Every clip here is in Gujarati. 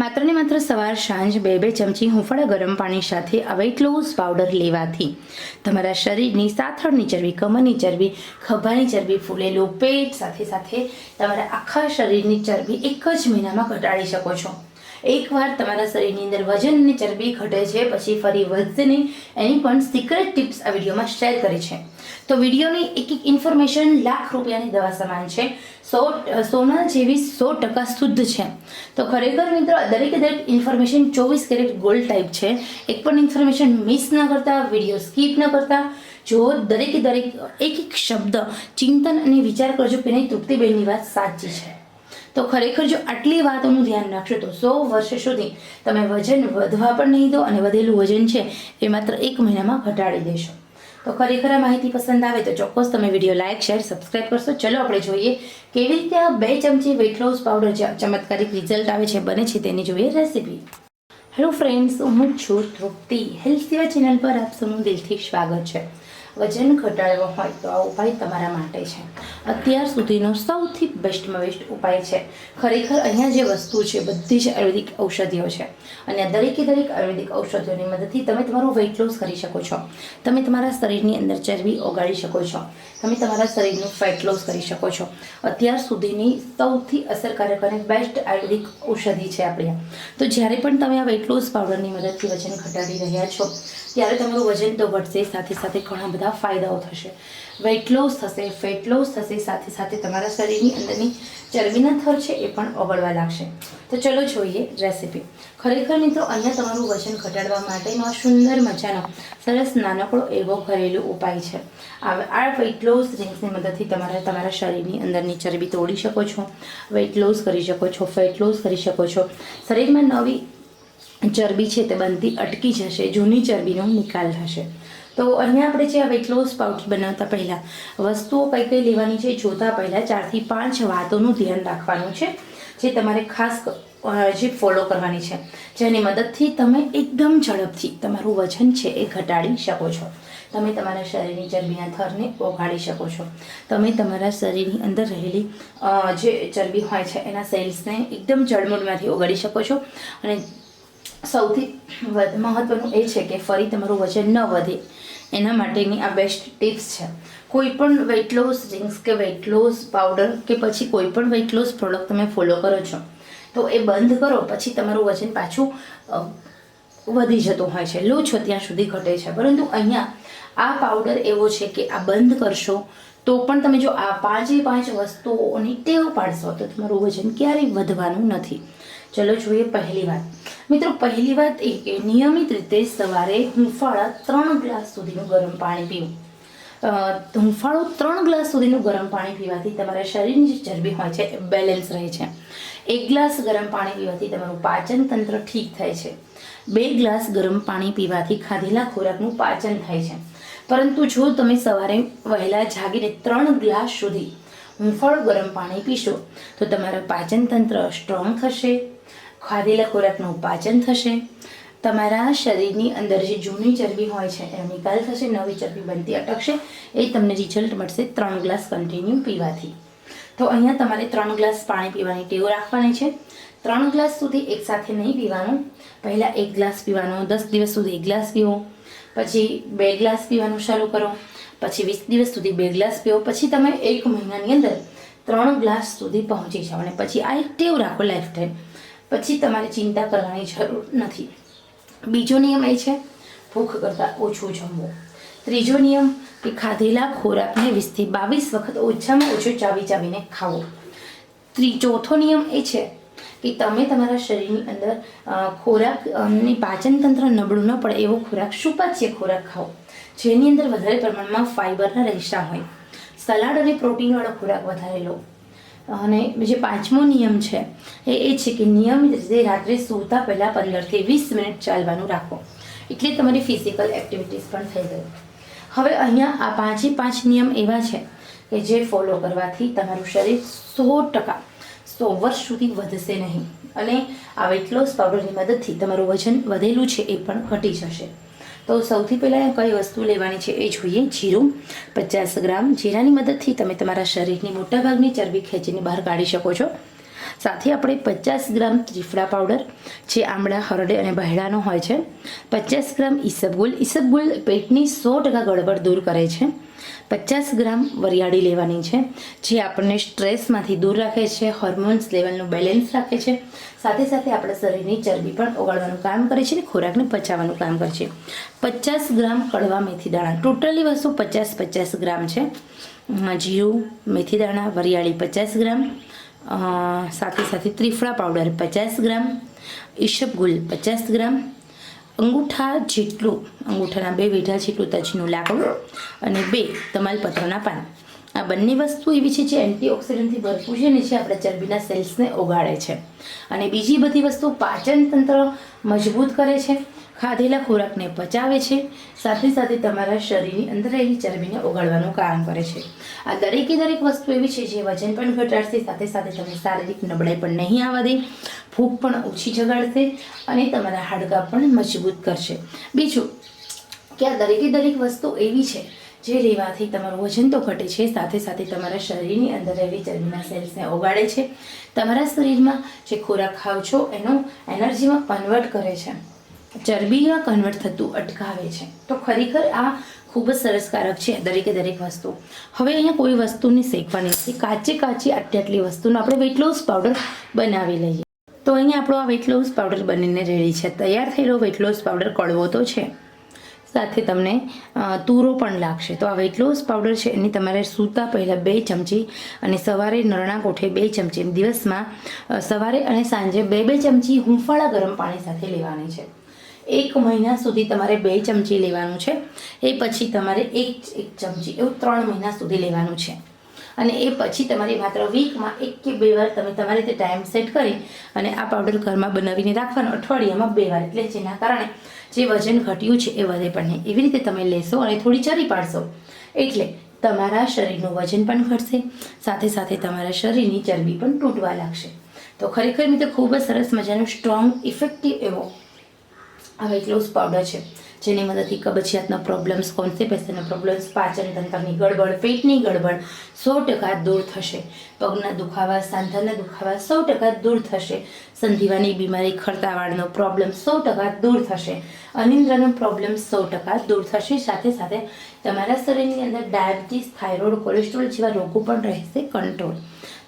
માત્ર ને માત્ર સવાર સાંજ બે બે ચમચી હુંફળા ગરમ પાણી સાથે આ વેઇટ લોસ પાવડર લેવાથી તમારા શરીરની સાથળની ચરબી, કમરની ચરબી, ખભાની ચરબી, ફૂલેલું પેટ સાથે સાથે તમારા આખા શરીરની ચરબી એક જ મહિનામાં ઘટાડી શકો છો. એકવાર તમારા શરીરની અંદર વજન અને ચરબી ઘટે છે, પછી ફરી વધશે નહીં. એની પણ સિક્રેટ ટિપ્સ આ વિડીયોમાં શેર કરી છે. તો વિડીયોની એક એક ઇન્ફોર્મેશન લાખ રૂપિયાની દવા સમાન છે. સો, સોના જેવી સો ટકા શુદ્ધ છે. તો ખરેખર મિત્રો, દરેકે દરેક ઇન્ફોર્મેશન ચોવીસ કેરેટ ગોલ્ડ ટાઈપ છે. એક પણ ઇન્ફોર્મેશન મિસ ના કરતા વીડિયો સ્કીપ ન કરતા. જો દરેકે દરેક એક એક શબ્દ ચિંતન અને વિચાર કરજો કે નહીં તૃપ્તિબેનની વાત સાચી છે. તો ખરેખર જો આટલી વાતોનું ધ્યાન રાખશો તો સો વર્ષ સુધી તમે વજન વધવા પણ નહીં દો અને વધેલું વજન છે એ માત્ર એક મહિનામાં ઘટાડી દેશો. તો ખરેખર આ માહિતી પસંદ આવે તો ચોક્કસ તમે વીડિયો લાઇક, શેર, સબસ્ક્રાઇબ કરશો. ચલો આપણે જોઈએ કેવી રીતે આ બે ચમચી વેટ લોસ પાવડર જે ચમત્કારિક રિઝલ્ટ આવે છે, બને છે તેની જોઈએ રેસીપી હેલો ફ્રેન્ડ્સ હું છું તૃપ્તિ. હેલ્થ સેવા ચેનલ પર આપ સૌનું દિલથી સ્વાગત છે. વજન ઘટાડવો હોય તો આ ઉપાય તમારા માટે છે. અત્યાર સુધીનો સૌથી બેસ્ટમાં બેસ્ટ ઉપાય છે. ખરેખર અહીંયા જે વસ્તુ છે, બધી જ આયુર્વેદિક ઔષધિઓ છે. અને દરેકે દરેક આયુર્વેદિક ઔષધિઓની મદદથી તમે તમારું વેઇટ લોસ કરી શકો છો. તમે તમારા શરીરની અંદર ચરબી ઓગાળી શકો છો. તમે તમારા શરીરનું ફેટ લોસ કરી શકો છો. અત્યાર સુધીની સૌથી અસરકારક અને બેસ્ટ આયુર્વેદિક ઔષધિ છે આપણી. તો જ્યારે પણ તમે આ વેઇટ લોસ પાવડરની મદદથી વજન ઘટાડી રહ્યા છો, ત્યારે તમારું વજન તો ઘટશે સાથે સાથે ઘણા બધા ફાયદાઓ થશે. વેઇટ લોસ થશે ફેટ લોસ થશે, સાથે સાથે તમારા શરીરની અંદરની ચરબીના થર છે એ પણ ઓગળવા લાગશે. તો ચલો જોઈએ રેસીપી ખરેખર મિત્રો, અહીંયા તમારું વજન ઘટાડવા માટેનો આ સુંદર મજાનો, સરસ નાનકડો એવો ઘરેલું ઉપાય છે. આ વેઇટ લોસ ડ્રિંક્સની મદદથી તમારે તમારા શરીરની અંદરની ચરબી તોડી શકો છો વેઇટ લોસ કરી શકો છો ફેટ લોસ કરી શકો છો. શરીરમાં નવી ચરબી છે તે બનતી અટકી જશે, જૂની ચરબીનો નિકાલ થશે. તો અહીંયા આપણે જે આ વેટ લોસ પાઉચ બનાવતા પહેલાં, વસ્તુઓ કઈ કઈ લેવાની છે જોતા પહેલાં ચારથી પાંચ વાતોનું ધ્યાન રાખવાનું છે, જે તમારે ખાસ જે ફોલો કરવાની છે. જેની મદદથી તમે એકદમ ઝડપથી તમારું વજન છે એ ઘટાડી શકો છો. તમે તમારા શરીરની ચરબીના થરને ઓગાળી શકો છો. તમે તમારા શરીરની અંદર રહેલી જે ચરબી હોય છે એના સેલ્સને એકદમ જળમૂળમાંથી ઓગાળી શકો છો. અને સૌથી મહત્વનું એ છે કે ફરી તમારું વજન ન વધે. એના માટેની આ બેસ્ટ ટિપ્સ છે. કોઈ પણ વેઇટ લોસ ડ્રિંક્સ કે વેઇટ લોસ પાવડર કે પછી કોઈ પણ વેઇટ લોસ પ્રોડક્ટ તમે ફોલો કરો છો, તો એ બંધ કરો, પછી તમારું વજન પાછું વધી જતું હોય છે. લો છો ત્યાં સુધી ઘટે છે. પરંતુ અહીંયા આ પાવડર એવો છે કે આ બંધ કરશો, તો પણ તમે જો આ પાંચે પાંચ વસ્તુઓની ટેવ પાડશો, તો તમારું વજન ક્યારેય વધવાનું નથી. ચલો જોઈએ પહેલી વાત. મિત્રો, પહેલી વાત એ કે નિયમિત રીતે સવારે હુંફાળા ત્રણ ગ્લાસ સુધીનું ગરમ પાણી પીવું. હુંફાળો ત્રણ ગ્લાસ સુધીનું ગરમ પાણી પીવાથી તમારા શરીરની જે ચરબી હોય છે, એ બેલેન્સ રહે છે. એક ગ્લાસ ગરમ પાણી પીવાથી તમારું પાચન તંત્ર ઠીક થાય છે. બે ગ્લાસ ગરમ પાણી પીવાથી ખાધેલા ખોરાકનું પાચન થાય છે. પરંતુ જો તમે સવારે વહેલા જાગીને ત્રણ ગ્લાસ સુધી હુંફાળું ગરમ પાણી પીશો, તો તમારું પાચન તંત્ર સ્ટ્રોંગ થશે ખાધેલા ખોરાકનું પાચન થશે. તમારા શરીરની અંદર જે જૂની ચરબી હોય છે એ નિકાલ થશે, નવી ચરબી બનતી અટકશે, એ તમને રિઝલ્ટ મળશે ત્રણ ગ્લાસ કન્ટિન્યુ પીવાથી. તો અહીંયા તમારે ત્રણ ગ્લાસ પાણી પીવાની ટેવ રાખવાની છે. ત્રણ ગ્લાસ સુધી એકસાથે નહીં પીવાનું. પહેલાં એક ગ્લાસ પીવાનો, દસ દિવસ સુધી એક ગ્લાસ પીવો. પછી બે ગ્લાસ પીવાનું શરૂ કરો. પછી વીસ દિવસ સુધી બે ગ્લાસ પીવો. પછી તમે એક મહિનાની અંદર ત્રણ ગ્લાસ સુધી પહોંચી જાઓ. અને પછી આ એક ટેવ રાખો લાઈફ ટાઈમ પછી તમારે ચિંતા કરવાની જરૂર નથી. બીજો નિયમ એ છે, ભૂખ કરતાં ઓછું જમવું. ત્રીજો નિયમ કે ખાધેલા ખોરાકને વીસથી બાવીસ વખત ઓછામાં ઓછું ચાવી ચાવીને ખાવો. ત્રી, ચોથો નિયમ એ છે કે તમે તમારા શરીરની અંદર ખોરાક અને પાચનતંત્ર નબળું ન પડે એવો ખોરાક સુપાચ્ય ખોરાક ખાઓ, જેની અંદર વધારે પ્રમાણમાં ફાઇબરના રહેશા હોય. સલાડ અને પ્રોટીનવાળો ખોરાક વધારે લો. અને જે પાંચમો નિયમ છે એ એ છે કે નિયમિત રીતે રાત્રે સૂતા પહેલાં પંદરથી વીસ મિનિટ ચાલવાનું રાખો. એટલે તમારી ફિઝિકલ એક્ટિવિટીઝ પણ થઈ ગઈ. હવે અહીંયા આ પાંચે પાંચ નિયમ એવા છે કે જે ફોલો કરવાથી તમારું શરીર સો ટકા સો વર્ષ સુધી વધશે નહીં. અને આ વેટ લોસ પાવડરની મદદથી તમારું વજન વધેલું છે એ પણ ઘટી જશે. તો સૌથી પહેલાં કઈ વસ્તુ લેવાની છે એ જોઈએ. જીરું પચાસ ગ્રામ. જીરાની મદદથી તમે તમારા શરીરની મોટાભાગની ચરબી ખેંચીને બહાર કાઢી શકો છો. સાથે આપણે પચાસ ગ્રામ ત્રિફળા પાવડર, જે આમળા, હરડે અને બહેડાનો હોય છે. પચાસ ગ્રામ ઈસબગુલ ઈસબગુલ પેટની સો ટકા ગડબડ દૂર કરે છે. પચાસ ગ્રામ વરિયાળી લેવાની છે, જે આપણને સ્ટ્રેસમાંથી દૂર રાખે છે, હોર્મોન્સ લેવલનું બેલેન્સ રાખે છે. સાથે સાથે આપણા શરીરની ચરબી પણ ઓગાળવાનું કામ કરે છે અને ખોરાકને પચાવવાનું કામ કરે છે. પચાસ ગ્રામ કડવા મેથી દાણા. ટોટલી વસ્તુ પચાસ પચાસ ગ્રામ છે. જીરું, મેથી દાણા, વરિયાળી પચાસ ગ્રામ. સાથે સાથે ત્રિફળા પાવડર પચાસ ગ્રામ ઈશબગુલ પચાસ ગ્રામ અંગૂઠા જેટલું અંગૂઠાના બે વેઢા જેટલું તજનું લાકડું અને બે તમાલપત્રના પાન આ બંને વસ્તુ એવી છે જે એન્ટીઓક્સિડન્ટથી ભરપૂર છે ને જે આપણા ચરબીના સેલ્સને ઓગાળે છે અને બીજી બધી વસ્તુ પાચન તંત્ર મજબૂત કરે છે ખાધેલા ખોરાકને પચાવે છે. સાથે સાથે તમારા શરીરની અંદર રહેલી ચરબીને ઓગાળવાનું કામ કરે છે. આ દરેકે દરેક વસ્તુ એવી છે જે વજન પણ ઘટાડશે, સાથે સાથે તમને શારીરિક નબળાઈ પણ નહીં આવવા દે. ભૂખ પણ ઓછી જગાડશે અને તમારા હાડકાં પણ મજબૂત કરશે. બીજું, કે આ દરેકે દરેક વસ્તુ એવી છે જે લેવાથી તમારું વજન તો ઘટે છે, સાથે સાથે તમારા શરીરની અંદર રહેલી ચરબીના સેલ્સને ઓગાળે છે. તમારા શરીરમાં જે ખોરાક ખાવ છો, એનો એનર્જીમાં કન્વર્ટ કરે છે. ચરબીમાં કન્વર્ટ થતું અટકાવે છે. તો ખરેખર આ ખૂબ જ સરસકારક છે દરેકે દરેક વસ્તુ. હવે અહીંયા કોઈ વસ્તુની શેકવાની નથી કાચે કાચી આટલી આટલી વસ્તુનો આપણે વેટ લોસ પાવડર બનાવી લઈએ. તો અહીંયા આપણો આ વેટ લોસ પાવડર બનીને રેડી છે. તૈયાર થયેલો વેટ લોસ પાવડર કડવો તો છે. સાથે તમને તુરો પણ લાગશે. તો આ વેટ લોસ પાવડર છે, એની તમારે સૂતા પહેલાં બે ચમચી અને સવારે નરણા કોઠે બે ચમચી. દિવસમાં સવારે અને સાંજે બે બે ચમચી હુંફાળા ગરમ પાણી સાથે લેવાની છે. એક મહિના સુધી તમારે બે ચમચી લેવાનું છે. એ પછી તમારે એક એક ચમચી એવું ત્રણ મહિના સુધી લેવાનું છે. અને એ પછી તમારે માત્ર વીકમાં એક કે બે વાર તમે તમારી રીતે ટાઈમ સેટ કરી અને આ પાવડર ઘરમાં બનાવીને રાખવાનો. અઠવાડિયામાં બે વાર. એટલે જેના કારણે જે વજન ઘટ્યું છે એ વધે પણ નહીં. એવી રીતે તમે લેશો અને થોડી ચરી પાડશો. એટલે તમારા શરીરનું વજન પણ ઘટશે, સાથે સાથે તમારા શરીરની ચરબી પણ તૂટવા લાગશે. તો ખરેખર મિત્રો ખૂબ જ સરસ મજાનો સ્ટ્રોંગ ઇફેક્ટિવ એવો આ વેટ લોસ પાવડર છે, જેની મદદથી કબજિયાતના પ્રોબ્લેમ્સ કોન્સ્ટિપેશનના પ્રોબ્લેમ્સ પાચન તંત્રની ગડબડ, પેટની ગડબડ સો ટકા દૂર થશે. પગના દુખાવા, સાંધાના દુખાવા સો ટકા દૂર થશે. સંધિવાની બીમારી, ખરતાવાળનો પ્રોબ્લેમ સો ટકા દૂર થશે. અનિંદ્રાનો પ્રોબ્લેમ સો ટકા દૂર થશે. સાથે સાથે તમારા શરીરની અંદર ડાયાબિટીસ, થાઇરોઇડ, કોલેસ્ટ્રોલ જેવા રોગો પણ રહેશે કંટ્રોલ.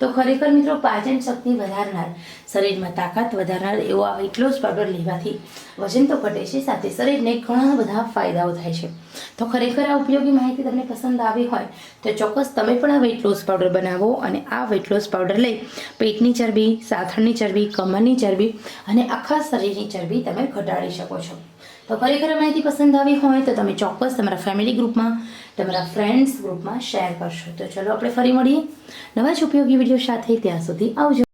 તો ખરેખર મિત્રો, પાચન શક્તિ વધારનાર, શરીરમાં તાકાત વધારનાર એવો આ વેટ લોસ પાવડર લેવાથી વજન તો ઘટે છે, સાથે શરીરને ઘણા બધા ફાયદાઓ થાય છે. તો ખરેખર આ ઉપયોગી માહિતી તમને પસંદ આવી હોય, તો ચોક્કસ તમે પણ આ વેટ લોસ પાવડર બનાવો અને આ વેટ લોસ પાવડર લઈ પેટની ચરબી, સાથળની ચરબી, કમરની ચરબી અને આખા શરીરની ચરબી તમે ઘટાડી શકો છો. તો ખરેખર માહિતી પસંદ આવી હોય તો તમે ચોક્કસ તમારા ફેમિલી ગ્રુપમાં તમારા ફ્રેન્ડ્સ ગ્રુપમાં શેર કરશો. તો ચલો આપણે ફરી મળીએ. નવા જ ઉપયોગી વીડિયો સાથે ત્યાં સુધી આવજો.